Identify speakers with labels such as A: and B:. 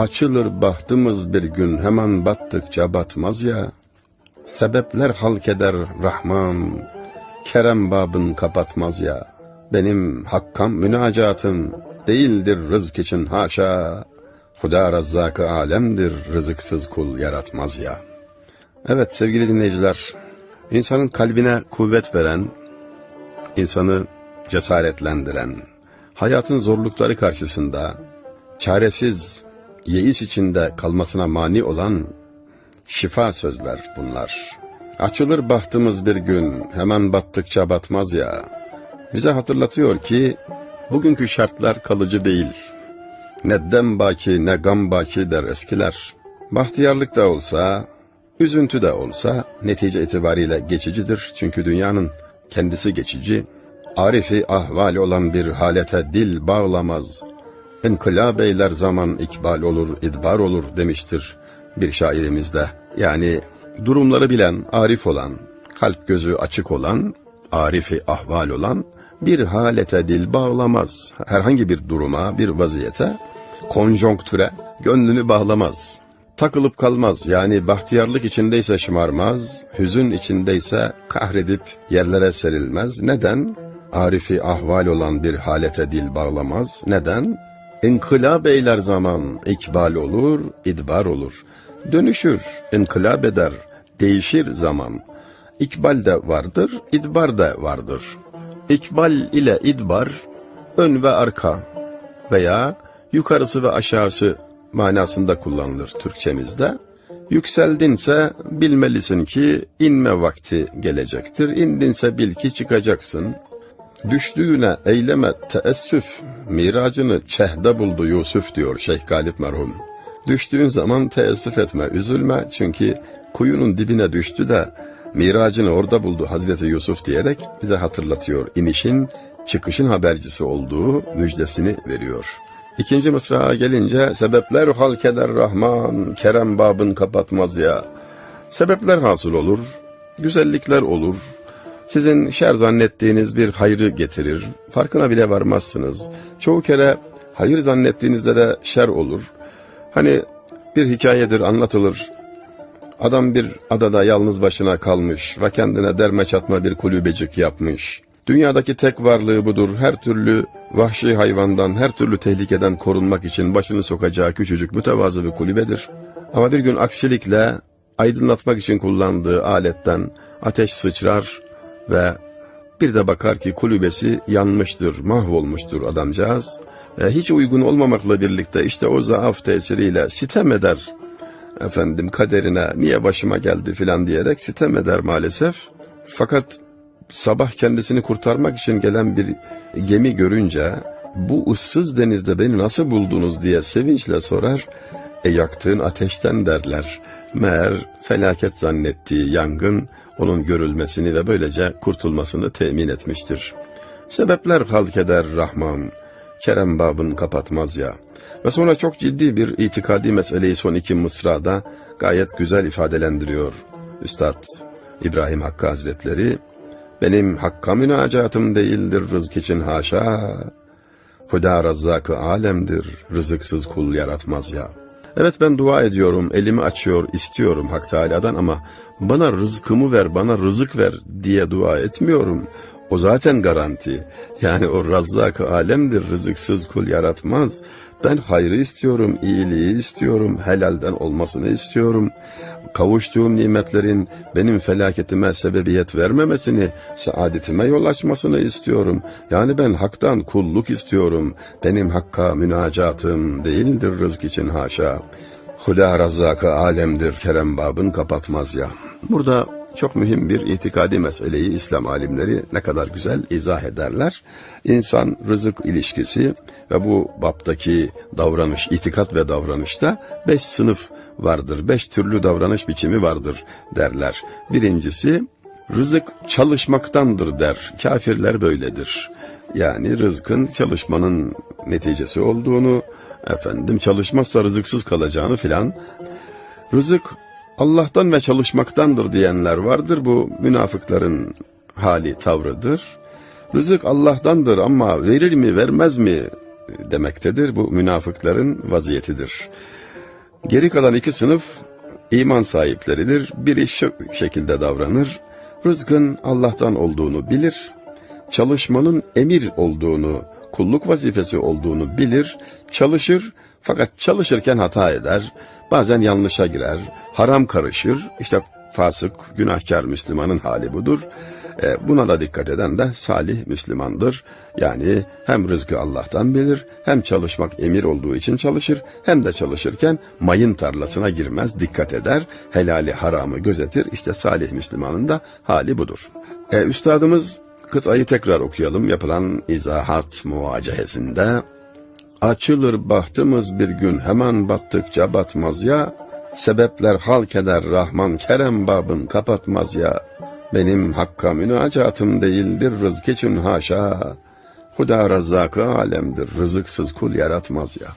A: Açılır bahtımız bir gün hemen battıkça batmaz ya. Sebepler halk eder Rahman, kerem babın kapatmaz ya. Benim hakkam münacatım değildir rızk için haşa. Huda razzakı alemdir rızıksız kul yaratmaz ya. Evet sevgili dinleyiciler, insanın kalbine kuvvet veren, insanı cesaretlendiren, hayatın zorlukları karşısında çaresiz, yeis içinde kalmasına mani olan şifa sözler bunlar. Açılır bahtımız bir gün, hemen battıkça batmaz ya. Bize hatırlatıyor ki, bugünkü şartlar kalıcı değil. Ne dem baki ne gam baki der eskiler. Bahtiyarlık da olsa, üzüntü de olsa netice itibariyle geçicidir. Çünkü dünyanın kendisi geçici. Arifi ahvali olan bir halete dil bağlamaz. İnkılap eyler zaman ikbal olur, idbar olur demiştir bir şairimizde. Yani durumları bilen, arif olan, kalp gözü açık olan, arifi ahval olan bir halete dil bağlamaz. Herhangi bir duruma, bir vaziyete, konjonktüre gönlünü bağlamaz. Takılıp kalmaz yani bahtiyarlık içindeyse şımarmaz, hüzün içindeyse kahredip yerlere serilmez. Neden? Arifi ahval olan bir halete dil bağlamaz. Neden? İnkılap eyler zaman, ikbal olur, idbar olur. Dönüşür, inkılap eder, değişir zaman. İkbal de vardır, idbar da vardır. İkbal ile idbar, ön ve arka veya yukarısı ve aşağısı manasında kullanılır Türkçemizde. Yükseldinse bilmelisin ki inme vakti gelecektir. İndinse bil ki çıkacaksın. Düştüğüne eyleme teessüf, miracını çehde buldu Yusuf diyor Şeyh Galip merhum. Düştüğün zaman teessüf etme, üzülme çünkü kuyunun dibine düştü de miracını orada buldu Hazreti Yusuf diyerek bize hatırlatıyor. İnişin, çıkışın habercisi olduğu müjdesini veriyor. İkinci mısrağa gelince sebepler halk eder Rahman, kerem babın kapatmaz ya. Sebepler hasıl olur, güzellikler olur, sizin şer zannettiğiniz bir hayrı getirir. Farkına bile varmazsınız. Çoğu kere hayır zannettiğinizde de şer olur. Hani bir hikayedir anlatılır. Adam bir adada yalnız başına kalmış ve kendine derme çatma bir kulübecik yapmış. Dünyadaki tek varlığı budur. Her türlü vahşi hayvandan, her türlü tehlikeden korunmak için başını sokacağı küçücük mütevazı bir kulübedir. Ama bir gün aksilikle aydınlatmak için kullandığı aletten ateş sıçrar ve bir de bakar ki kulübesi yanmıştır, mahvolmuştur adamcağız. E, hiç uygun olmamakla birlikte işte o zaaf tesiriyle sitem eder. Efendim kaderine niye başıma geldi filan diyerek sitem eder maalesef. Fakat sabah kendisini kurtarmak için gelen bir gemi görünce bu ıssız denizde beni nasıl buldunuz diye sevinçle sorar. E yaktığın ateşten derler. Meğer felaket zannettiği yangın onun görülmesini ve böylece kurtulmasını temin etmiştir. Sebepler halk eder Rahman, Kerem babın kapatmaz ya. Ve sonra çok ciddi bir itikadi meseleyi son iki mısrada gayet güzel ifadelendiriyor. Üstad İbrahim Hakkı Hazretleri, benim hakka münacatım değildir rızk için haşa. Huda razzakı alemdir, rızıksız kul yaratmaz ya. Evet ben dua ediyorum, elimi açıyor, istiyorum Hak Teala'dan ama bana rızkımı ver, bana rızık ver diye dua etmiyorum. O zaten garanti. Yani o razzak alemdir, rızıksız kul yaratmaz. Ben hayrı istiyorum, iyiliği istiyorum, helalden olmasını istiyorum. Kavuştuğum nimetlerin benim felaketime sebebiyet vermemesini, saadetime yol açmasını istiyorum. Yani ben haktan kulluk istiyorum. Benim hakka münacatım değildir rızk için haşa. Huda razzakı alemdir, kerem babın kapatmaz ya. Burada çok mühim bir itikadi meseleyi İslam alimleri ne kadar güzel izah ederler. İnsan rızık ilişkisi ve bu baptaki davranış, itikat ve davranışta beş sınıf vardır, beş türlü davranış biçimi vardır derler. Birincisi rızık çalışmaktandır der. Kafirler böyledir. Yani rızkın çalışmanın neticesi olduğunu, efendim çalışmazsa rızıksız kalacağını filan. Rızık Allah'tan ve çalışmaktandır diyenler vardır. Bu münafıkların hali tavrıdır. Rızık Allah'tandır ama verir mi vermez mi demektedir. Bu münafıkların vaziyetidir. Geri kalan iki sınıf iman sahipleridir. Biri şu şekilde davranır. Rızkın Allah'tan olduğunu bilir. Çalışmanın emir olduğunu, kulluk vazifesi olduğunu bilir. Çalışır fakat çalışırken hata eder. Bazen yanlışa girer. Haram karışır. İşte fasık, günahkar Müslümanın hali budur. E, buna da dikkat eden de salih Müslümandır. Yani hem rızkı Allah'tan bilir, hem çalışmak emir olduğu için çalışır, hem de çalışırken mayın tarlasına girmez, dikkat eder, helali haramı gözetir. İşte salih Müslümanın da hali budur. E, üstadımız kıtayı tekrar okuyalım yapılan izahat muvacehesinde. Açılır bahtımız bir gün hemen battıkça batmaz ya. Sebepler halk eder Rahman Kerem babın kapatmaz ya. Benim hakka münacatım değildir rızk için haşa. Huda razzakı alemdir rızıksız kul yaratmaz ya.